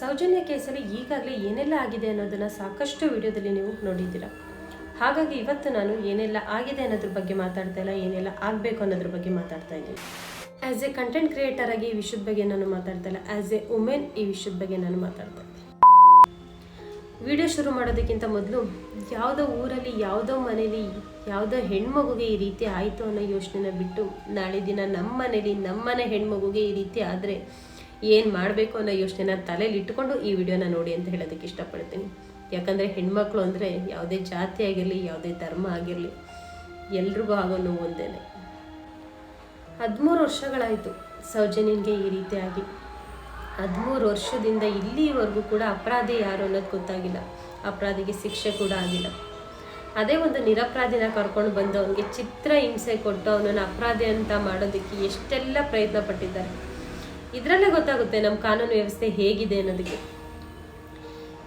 ಸೌಜನ್ಯ ಕೇಸಲ್ಲಿ ಈಗಾಗಲೇ ಏನೆಲ್ಲ ಆಗಿದೆ ಅನ್ನೋದನ್ನು ಸಾಕಷ್ಟು ವಿಡಿಯೋದಲ್ಲಿ ನೀವು ನೋಡಿದ್ದೀರ. ಹಾಗಾಗಿ ಇವತ್ತು ನಾನು ಏನೆಲ್ಲ ಆಗಿದೆ ಅನ್ನೋದ್ರ ಬಗ್ಗೆ ಮಾತಾಡ್ತಾ ಇಲ್ಲ, ಏನೆಲ್ಲ ಆಗಬೇಕು ಅನ್ನೋದ್ರ ಬಗ್ಗೆ ಮಾತಾಡ್ತಾ ಇದ್ದೀನಿ. ಆ್ಯಸ್ ಎ ಕಂಟೆಂಟ್ ಕ್ರಿಯೇಟರ್ ಆಗಿ ಈ ವಿಷಯದ ಬಗ್ಗೆ ನಾನು ಮಾತಾಡ್ತಾ ಇಲ್ಲ ಆ್ಯಸ್ ಎ ವುಮೆನ್ ಈ ವಿಷಯದ ಬಗ್ಗೆ ನಾನು ಮಾತಾಡ್ತಾ ಇದ್ದೀನಿ. ವಿಡಿಯೋ ಶುರು ಮಾಡೋದಕ್ಕಿಂತ ಮೊದಲು ಯಾವುದೋ ಊರಲ್ಲಿ, ಯಾವುದೋ ಮನೇಲಿ, ಯಾವುದೋ ಹೆಣ್ಮಗುಗೆ ಈ ರೀತಿ ಆಯಿತು ಅನ್ನೋ ಯೋಚನೆನ ಬಿಟ್ಟು ನಾಳೆ ದಿನ ನಮ್ಮ ಮನೇಲಿ ನಮ್ಮನೆ ಹೆಣ್ಮಗುಗೆ ಈ ರೀತಿ ಆದರೆ ಏನು ಮಾಡಬೇಕು ಅನ್ನೋ ಯೋಚನೆನ ತಲೆಯಲ್ಲಿ ಇಟ್ಕೊಂಡು ಈ ವಿಡಿಯೋನ ನೋಡಿ ಅಂತ ಹೇಳೋದಕ್ಕೆ ಇಷ್ಟಪಡ್ತೀನಿ. ಯಾಕಂದರೆ ಹೆಣ್ಮಕ್ಳು ಅಂದರೆ ಯಾವುದೇ ಜಾತಿ ಆಗಿರಲಿ, ಯಾವುದೇ ಧರ್ಮ ಆಗಿರಲಿ, ಎಲ್ರಿಗೂ ಆಗೋ ನೋವು ಒಂದೇನೆ. ಹದಿಮೂರು ವರ್ಷಗಳಾಯಿತು ಸೌಜನ್ಯನಿಗೆ ಈ ರೀತಿಯಾಗಿ ಹದಿಮೂರು ವರ್ಷದಿಂದ ಇಲ್ಲಿವರೆಗೂ ಕೂಡ ಅಪರಾಧಿ ಯಾರು ಅನ್ನೋದು ಗೊತ್ತಾಗಿಲ್ಲ. ಅಪರಾಧಿಗೆ ಶಿಕ್ಷೆ ಕೂಡ ಆಗಿಲ್ಲ. ಅದೇ ಒಂದು ನಿರಪರಾಧಿನ ಕರ್ಕೊಂಡು ಬಂದು ಅವನಿಗೆ ಚಿತ್ರ ಹಿಂಸೆ ಕೊಟ್ಟು ಅವನನ್ನು ಅಪರಾಧಿ ಅಂತ ಮಾಡೋದಕ್ಕೆ ಎಷ್ಟೆಲ್ಲ ಪ್ರಯತ್ನ ಪಟ್ಟಿದ್ದಾರೆ. ಇದರಲ್ಲೇ ಗೊತ್ತಾಗುತ್ತೆ ನಮ್ಮ ಕಾನೂನು ವ್ಯವಸ್ಥೆ ಹೇಗಿದೆ ಅನ್ನೋದಕ್ಕೆ.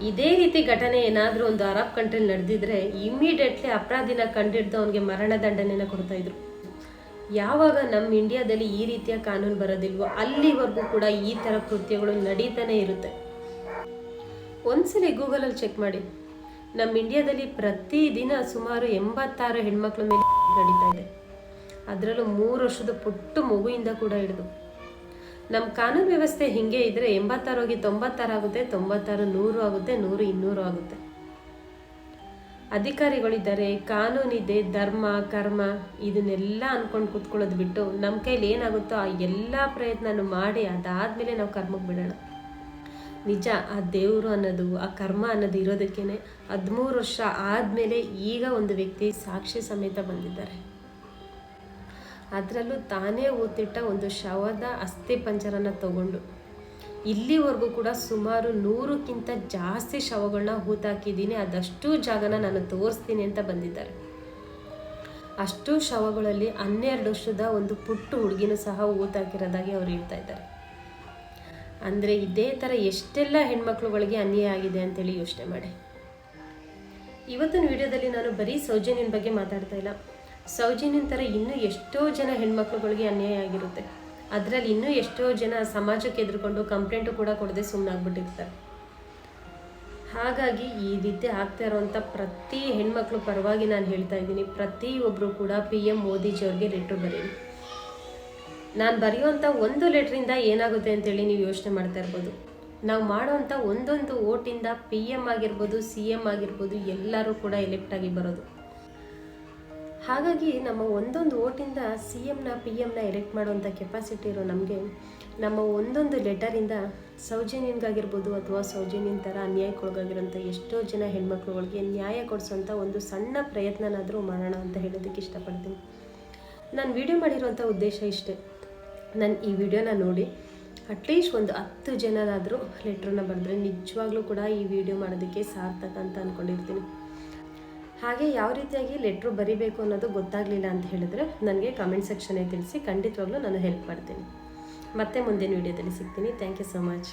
ಇದೇ ರೀತಿ ಘಟನೆ ಏನಾದರೂ ಒಂದು ಅರಬ್ ಕಂಟ್ರಿಲಿ ನಡೆದಿದ್ರೆ ಇಮಿಡಿಯೇಟ್ಲಿ ಅಪರಾಧಿನ ಕಂಡಿಡ್ದು ಅವನಿಗೆ ಮರಣ ದಂಡನೆನ ಕೊಡ್ತಾ ಇದ್ರು. ಯಾವಾಗ ನಮ್ಮ ಇಂಡಿಯಾದಲ್ಲಿ ಈ ರೀತಿಯ ಕಾನೂನು ಬರೋದಿಲ್ವೋ ಅಲ್ಲಿವರೆಗೂ ಕೂಡ ಈ ಥರ ಕೃತ್ಯಗಳು ನಡೀತಾನೆ ಇರುತ್ತೆ. ಒಂದ್ಸಲಿ ಗೂಗಲಲ್ಲಿ ಚೆಕ್ ಮಾಡಿ. ನಮ್ಮ ಇಂಡಿಯಾದಲ್ಲಿ ಪ್ರತಿದಿನ ಸುಮಾರು ಎಂಬತ್ತಾರು ಹೆಣ್ಮಕ್ಳ ಮೇಲೆ ನಡೀತಾ ಇದೆ. ಅದರಲ್ಲೂ ಮೂರು ವರ್ಷದ ಪುಟ್ಟ ಮಗುವಿಂದ ಕೂಡ ಹಿಡಿದು. ನಮ್ಮ ಕಾನೂನು ವ್ಯವಸ್ಥೆ ಹಿಂಗೆ ಇದ್ರೆ ಎಂಬತ್ತಾರು ಹೋಗಿ ತೊಂಬತ್ತಾರು ಆಗುತ್ತೆ ತೊಂಬತ್ತಾರು ನೂರು ಆಗುತ್ತೆ, ನೂರು ಇನ್ನೂರು ಆಗುತ್ತೆ. ಅಧಿಕಾರಿಗಳಿದ್ದಾರೆ, ಕಾನೂನಿದೆ, ಧರ್ಮ, ಕರ್ಮ, ಇದನ್ನೆಲ್ಲ ಅಂದ್ಕೊಂಡು ಕೂತ್ಕೊಳ್ಳೋದು ಬಿಟ್ಟು ನಮ್ಮ ಕೈಲಿ ಏನಾಗುತ್ತೋ ಆ ಎಲ್ಲ ಪ್ರಯತ್ನನೂ ಮಾಡಿ ಅದಾದಮೇಲೆ ನಾವು ಕರ್ಮಕ್ಕೆ ಬಿಡೋಣ. ನಿಜ, ಆ ದೇವರು ಅನ್ನೋದು, ಆ ಕರ್ಮ ಅನ್ನೋದು ಇರೋದಕ್ಕೇನೆ ಹದಿಮೂರು ವರ್ಷ ಆದಮೇಲೆ ಈಗ ಒಂದು ವ್ಯಕ್ತಿ ಸಾಕ್ಷಿ ಸಮೇತ ಬಂದಿದ್ದಾರೆ. ಅದರಲ್ಲೂ ತಾನೇ ಊತಿಟ್ಟ ಒಂದು ಶವದ ಅಸ್ಥಿ ಪಂಜರನ ತಗೊಂಡು. ಇಲ್ಲಿವರೆಗೂ ಕೂಡ ಸುಮಾರು ನೂರಕ್ಕಿಂತ ಜಾಸ್ತಿ ಶವಗಳನ್ನ ಹೂತಾಕಿದ್ದೀನಿ, ಅದಷ್ಟು ಜಾಗನ ನಾನು ತೋರಿಸ್ತೀನಿ ಅಂತ ಬಂದಿದ್ದಾರೆ. ಅಷ್ಟು ಶವಗಳಲ್ಲಿ ಹನ್ನೆರಡು ವರ್ಷದ ಒಂದು ಪುಟ್ಟು ಹುಡುಗಿನೂ ಸಹ ಊತಾಕಿರೋದಾಗಿ ಅವ್ರು ಹೇಳ್ತಾ ಇದ್ದಾರೆ. ಅಂದರೆ ಇದೇ ಥರ ಎಷ್ಟೆಲ್ಲ ಹೆಣ್ಮಕ್ಳುಗಳಿಗೆ ಅನ್ಯಾಯ ಆಗಿದೆ ಅಂತೇಳಿ ಯೋಚನೆ ಮಾಡಿ. ಇವತ್ತಿನ ವಿಡಿಯೋದಲ್ಲಿ ನಾನು ಬರೀ ಸೌಜನ್ಯನ ಬಗ್ಗೆ ಮಾತಾಡ್ತಾ ಇಲ್ಲ. ಸೌಜನ್ಯನ ಥರ ಇನ್ನೂ ಎಷ್ಟೋ ಜನ ಹೆಣ್ಮಕ್ಳುಗಳಿಗೆ ಅನ್ಯಾಯ ಆಗಿರುತ್ತೆ. ಅದರಲ್ಲಿ ಇನ್ನೂ ಎಷ್ಟೋ ಜನ ಸಮಾಜಕ್ಕೆ ಎದುರುಕೊಂಡು ಕಂಪ್ಲೇಂಟು ಕೂಡ ಕೊಡದೆ ಸುಮ್ಮನಾಗ್ಬಿಟ್ಟಿರ್ತಾರೆ ಹಾಗಾಗಿ ಈ ರೀತಿ ಆಗ್ತಾ ಇರೋವಂಥ ಪ್ರತಿ ಹೆಣ್ಮಕ್ಳು ಪರವಾಗಿ ನಾನು ಹೇಳ್ತಾ ಇದ್ದೀನಿ ಪ್ರತಿಯೊಬ್ಬರು ಕೂಡ ಪಿ ಎಂ ಮೋದಿಜಿಯವ್ರಿಗೆ ಲೆಟ್ರ್ ಬರೀರಿ. ನಾನು ಬರೆಯುವಂಥ ಒಂದು ಲೆಟ್ರಿಂದ ಏನಾಗುತ್ತೆ ಅಂತೇಳಿ ನೀವು ಯೋಚನೆ ಮಾಡ್ತಾ ಇರ್ಬೋದು. ನಾವು ಮಾಡೋವಂಥ ಒಂದೊಂದು ಓಟಿಂದ ಪಿ ಎಂ ಆಗಿರ್ಬೋದು ಸಿ ಎಂ ಆಗಿರ್ಬೋದು ಎಲ್ಲರೂ ಕೂಡ ಎಲೆಕ್ಟ್ ಆಗಿ ಬರೋದು. ಹಾಗಾಗಿ ನಮ್ಮ ಒಂದೊಂದು ಓಟಿಂದ ಸಿ ಎಮ್ನ ಪಿ ಎಮ್ನ ಎಲೆಕ್ಟ್ ಮಾಡುವಂಥ ಕೆಪಾಸಿಟಿ ಇರೋ ನಮಗೆ ನಮ್ಮ ಒಂದೊಂದು ಲೆಟರಿಂದ ಸೌಜನ್ಯನ್ಗಾಗಿರ್ಬೋದು ಅಥವಾ ಸೌಜನ್ಯನ ಥರ ಅನ್ಯಾಯಕ್ಕೊಳಗಾಗಿರೋಂಥ ಎಷ್ಟೋ ಜನ ಹೆಣ್ಮಕ್ಳುಗಳಿಗೆ ನ್ಯಾಯ ಕೊಡಿಸೋಂಥ ಒಂದು ಸಣ್ಣ ಪ್ರಯತ್ನನಾದರೂ ಮಾಡೋಣ ಅಂತ ಹೇಳೋದಕ್ಕೆ ಇಷ್ಟಪಡ್ತೀನಿ. ನಾನು ವಿಡಿಯೋ ಮಾಡಿರುವಂಥ ಉದ್ದೇಶ ಇಷ್ಟೇ. ನಾನು ಈ ವಿಡಿಯೋನ ನೋಡಿ ಅಟ್ಲೀಸ್ಟ್ ಒಂದು ಹತ್ತು ಜನನಾದರೂ ಲೆಟ್ರನ್ನ ಬರೆದ್ರೆ ನಿಜವಾಗ್ಲೂ ಕೂಡ ಈ ವಿಡಿಯೋ ಮಾಡೋದಕ್ಕೆ ಸಾರ್ಥಕ ಅಂತ ಅಂದ್ಕೊಂಡಿರ್ತೀನಿ ಹಾಗೆ ಯಾವ ರೀತಿಯಾಗಿ ಲೆಟ್ರು ಬರಿಬೇಕು ಅನ್ನೋದು ಗೊತ್ತಾಗಲಿಲ್ಲ ಅಂತ ಹೇಳಿದ್ರೆ ನನಗೆ ಕಮೆಂಟ್ ಸೆಕ್ಷನಲ್ಲಿ ತಿಳಿಸಿ ಖಂಡಿತವಾಗ್ಲೂ ನಾನು ಹೆಲ್ಪ್ ಮಾಡ್ತೀನಿ. ಮತ್ತೆ ಮುಂದಿನ ವಿಡಿಯೋದಲ್ಲಿ ಸಿಗ್ತೀನಿ. Thank you so much